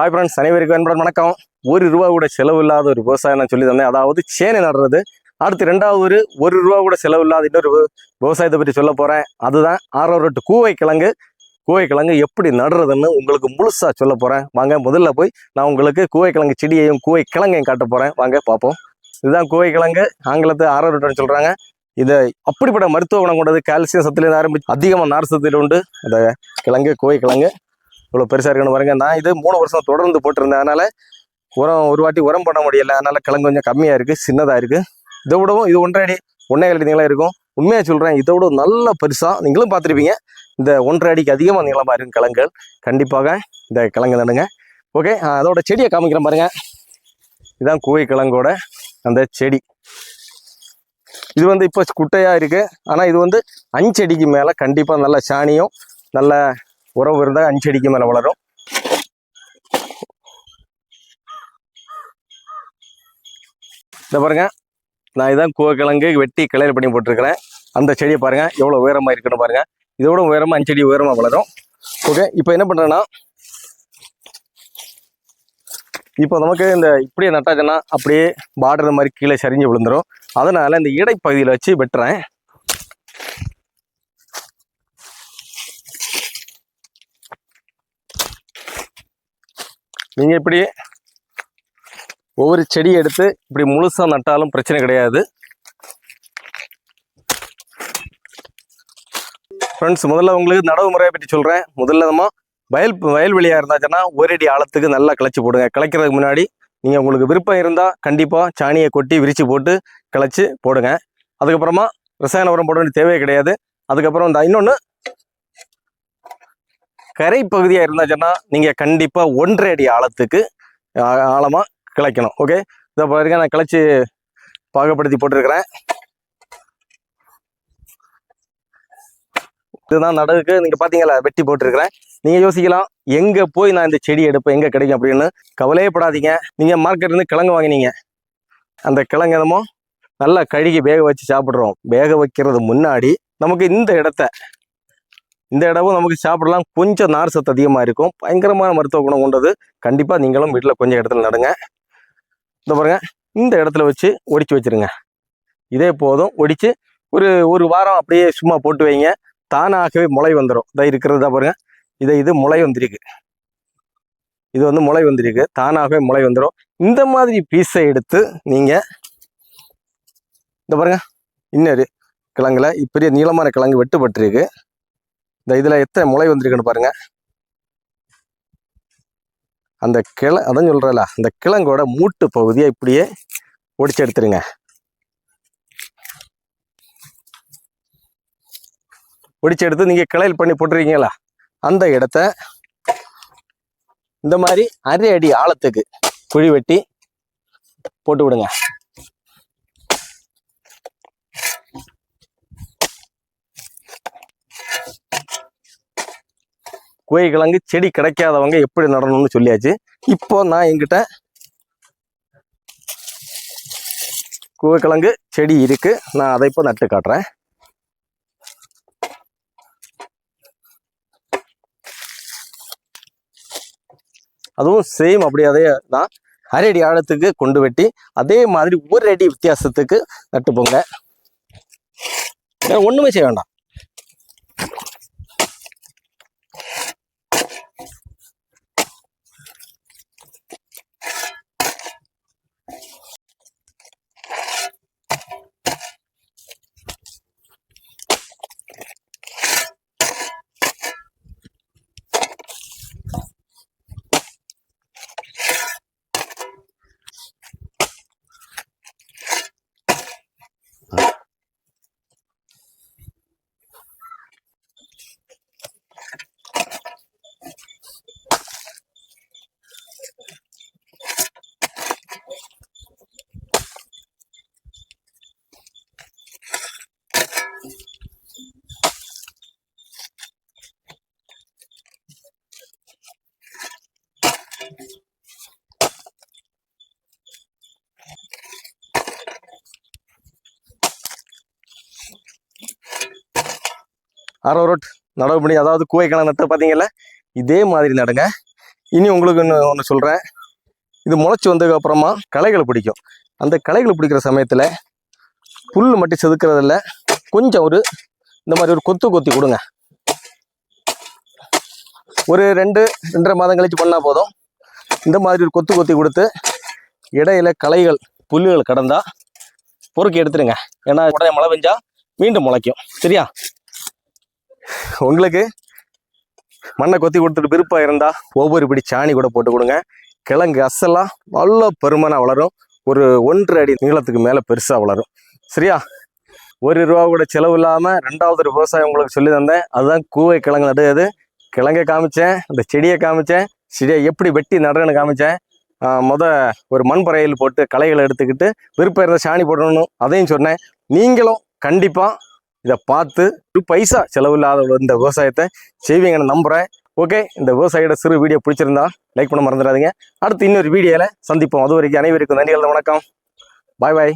Hi friends அனைவருக்கும் என்பது வணக்கம். ஒரு ரூபா கூட செலவு இல்லாத ஒரு விவசாயம் நான் சொல்லி தந்தேன். அதாவது சேனை நடுறது. அடுத்து ரெண்டாவது ஒரு ஒரு ரூபா கூட செலவு இல்லாத இன்னொரு விவசாயத்தை பற்றி சொல்ல போகிறேன் அதுதான் ஆறாவது ரெட்டு கூவை கிழங்கு கூவை கிழங்கு எப்படி நடுறதுன்னு உங்களுக்கு முழுசாக சொல்ல போகிறேன் வாங்க முதல்ல போய் நான் உங்களுக்கு கூவை கிழங்கு செடியையும் கூவை கிழங்கையும் காட்ட போகிறேன் வாங்க பார்ப்போம். இதுதான் கூவை கிழங்கு ஆங்கிலத்தை ஆறாவது ரெட்டுன்னு சொல்கிறாங்க இதை அப்படிப்பட்ட மருத்துவ குணம் கொண்டது கால்சியம் சத்துலேருந்து ஆரம்பிச்சு அதிகமாக நார் சத்தில் உண்டு. அந்த கிழங்கு கோவை கிழங்கு இவ்வளோ பெருசாக இருக்கணும் பாருங்க. நான் இது மூணு வருஷம் தொடர்ந்து போட்டிருந்தேன். அதனால் உரம் ஒரு வாட்டி உரம் பண்ண முடியல. அதனால் கிழங்கு கொஞ்சம் கம்மியாக இருக்குது சின்னதாக இருக்குது இதை விடவும் இது ஒன்றரை அடி ஒன்றே அடி இருக்கும். உண்மையாக சொல்கிறேன் இதை விட நல்ல பெருசாக நீங்களும் பார்த்துருப்பீங்க. இந்த ஒன்றரை அடிக்கு அதிகமாக நீளமாக இருக்கும் கிழங்குகள். கண்டிப்பாக இந்த கிழங்கு நடுங்க. ஓகே அதோட செடியை காமிக்கிறேன் பாருங்கள் இதுதான் கூவை கிழங்கோட அந்த செடி. இது வந்து இப்போ குட்டையாக இருக்குது ஆனால் இது வந்து அஞ்சடிக்கு மேலே கண்டிப்பாக நல்ல சாணியும் நல்ல உறவு இருந்தால் அஞ்சு அடிக்கு மேலே வளரும். இந்த பாருங்க. நான் இதான் கூவக்கிழங்கு வெட்டி கிளையில் பண்ணி போட்டிருக்கிறேன். அந்த செடியை பாருங்க. எவ்வளோ உயரமாக இருக்குன்னு பாருங்க. இதோட உயரமாக அஞ்சு அடி உயரமாக வளரும். ஓகே இப்போ என்ன பண்ணுறேன்னா இப்போ நமக்கு இந்த இப்படியே நட்டாச்சுன்னா அப்படியே பார்டர் மாதிரி கீழே சரிஞ்சு விழுந்துடும் அதனால இந்த இடைப்பகுதியில் வச்சு வெட்டுறேன். நீங்கள் இப்படி ஒவ்வொரு செடியை எடுத்து இப்படி முழுசாக நட்டாலும் பிரச்சனை கிடையாது. ஃப்ரெண்ட்ஸ் முதல்ல உங்களுக்கு நடவு முறையை பற்றி சொல்கிறேன் முதல்ல நம்ம வயல் வயல்வெளியாக இருந்தாச்சுன்னா ஒரு அடி ஆழத்துக்கு நல்லா கிளச்சி போடுங்க. கிளைக்கிறதுக்கு முன்னாடி நீங்கள் உங்களுக்கு விருப்பம் இருந்தால் கண்டிப்பாக சாணியை கொட்டி விரித்து போட்டு கிளச்சி போடுங்க. அதுக்கப்புறமா ரசாயன உரம் போட வேண்டிய தேவையே கிடையாது. அதுக்கப்புறம் இந்த இன்னொன்று கரை பகுதியாக இருந்தாச்சுன்னா நீங்கள் கண்டிப்பாக ஒன்றரை அடி ஆழத்துக்கு ஆழமாக கிளைக்கணும். ஓகே இதை பாருங்க நான் கிளைச்சி பாகப்படுத்தி போட்டிருக்கிறேன். இதுதான் நடவுக்கு நீங்கள் பார்த்தீங்களா வெட்டி போட்டிருக்கிறேன். நீங்கள் யோசிக்கலாம் எங்கே போய் நான் இந்த செடி எடுப்பேன் எங்கே கிடைக்கும் அப்படின்னு கவலையே படாதீங்க நீங்கள் மார்க்கெட்லேருந்து கிழங்கு வாங்கினீங்க. அந்த கிழங்கு என்னமோ நல்லா கழுகி வேக வச்சு சாப்பிட்றோம். வேக வைக்கிறது முன்னாடி நமக்கு இந்த இடத்த இந்த இடமும் நமக்கு சாப்பிடலாம். கொஞ்சம் நார் சத்து அதிகமாக இருக்கும். பயங்கரமான மருத்துவ குணம் கொண்டது. கண்டிப்பாக நீங்களும் வீட்டில் கொஞ்சம் இடத்துல நடுங்க. இந்த பாருங்க. இந்த இடத்துல வச்சு ஒடிச்சு வச்சிருங்க. இதே போதும். ஒடிச்சு ஒரு ஒரு வாரம் அப்படியே சும்மா போட்டு வைங்க. தானாகவே முளை வந்துடும் இதை இருக்கிறது தான் பாருங்க. இதை இது முளை வந்திருக்கு. இது வந்து முளை வந்திருக்கு. தானாகவே முளை வந்துடும் இந்த மாதிரி பீஸை எடுத்து நீங்கள் இந்த பாருங்க. இன்னொரு கிழங்குல பெரிய நீளமான கிழங்கு வெட்டுப்பட்டிருக்கு. இந்த இதுல எத்தனை முளை வந்திருக்குன்னு பாருங்க. அந்த கிள அதான் சொல்கிறல அந்த கிழங்கோட மூட்டு பகுதியை இப்படியே ஒடிச்சு எடுத்துருங்க. ஒடிச்சு எடுத்து நீங்க கிளையல் பண்ணி போட்டிருக்கீங்களா அந்த இடத்த இந்த மாதிரி அரை அடி ஆழத்துக்கு குழி வெட்டி போட்டு விடுங்க. குவை செடி கிடைக்காதவங்க எப்படி நடணும்னு சொல்லியாச்சு. இப்போ நான் என்கிட்ட கூவக்கிழங்கு செடி இருக்கு. நான் அதை இப்போ நட்டு காட்டுறேன். அதுவும் சேம் அப்படி அதே தான். அரை அடி ஆழத்துக்கு கொண்டு வெட்டி அதே மாதிரி ஒரு அடி வித்தியாசத்துக்கு நட்டு போங்க வேற செய்ய வேண்டாம். அரோ ரோட் நடவு பண்ணி அதாவது கூவைக்கணம் நட்டு பார்த்தீங்கல்ல? இதே மாதிரி நடுங்க. இனி உங்களுக்கு இன்னும் ஒன்று சொல்கிறேன் இது முளைச்சி வந்ததுக்கு அப்புறமா களைகளை பிடிக்கும். அந்த களைகளை பிடிக்கிற சமயத்தில் புல் மட்டும் செதுக்கிறதில்ல. கொஞ்சம் ஒரு இந்த மாதிரி ஒரு கொத்து கொத்தி கொடுங்க. ஒரு ரெண்டு ரெண்டரை மாதம் கழித்து பண்ணால் போதும். இந்த மாதிரி ஒரு கொத்து கொத்தி கொடுத்து இடையில களைகள் புல்லுகள் கடந்தால் பொறுக்கி எடுத்துருங்க. ஏன்னா உடனே மழை பெஞ்சால் மீண்டும் முளைக்கும். சரியா? உங்களுக்கு மண்ணை கொத்தி கொடுத்துட்டு விருப்பம் இருந்தால் ஒவ்வொரு பிடி சாணி கூட போட்டு கொடுங்க. கிழங்கு அசெல்லாம் நல்ல பெருமனாக வளரும். ஒரு ஒன்றரை அடி நீளத்துக்கு மேலே பெருசாக வளரும். சரியா? ஒரு ரூபா கூட செலவு இல்லாமல் ரெண்டாவது ஒரு விவசாயம் உங்களுக்கு சொல்லி தந்தேன். அதுதான் கூவை கிழங்கு நடுவது கிழங்கை காமிச்சேன் அந்த செடியை காமிச்சேன் செடியை எப்படி வெட்டி நடுறேன்னு காமிச்சேன். மொதல் ஒரு மண் பறையில் போட்டு களைகளை எடுத்துக்கிட்டு விருப்பம் இருந்த சாணி போடணும் அதையும் சொன்னேன். நீங்களும் கண்டிப்பாக இதை பார்த்து ஒரு பைசா செலவில்லாத இந்த விவசாயத்தை செய்வீங்கன்னு நம்புகிறேன் ஓகே இந்த விவசாயியோட சிறு வீடியோ பிடிச்சிருந்தா லைக் பண்ண மறந்துடாதீங்க. அடுத்து இன்னொரு வீடியோவில் சந்திப்போம். அது வரைக்கும் அனைவருக்கும் நன்றிகள் வணக்கம். பாய் பாய்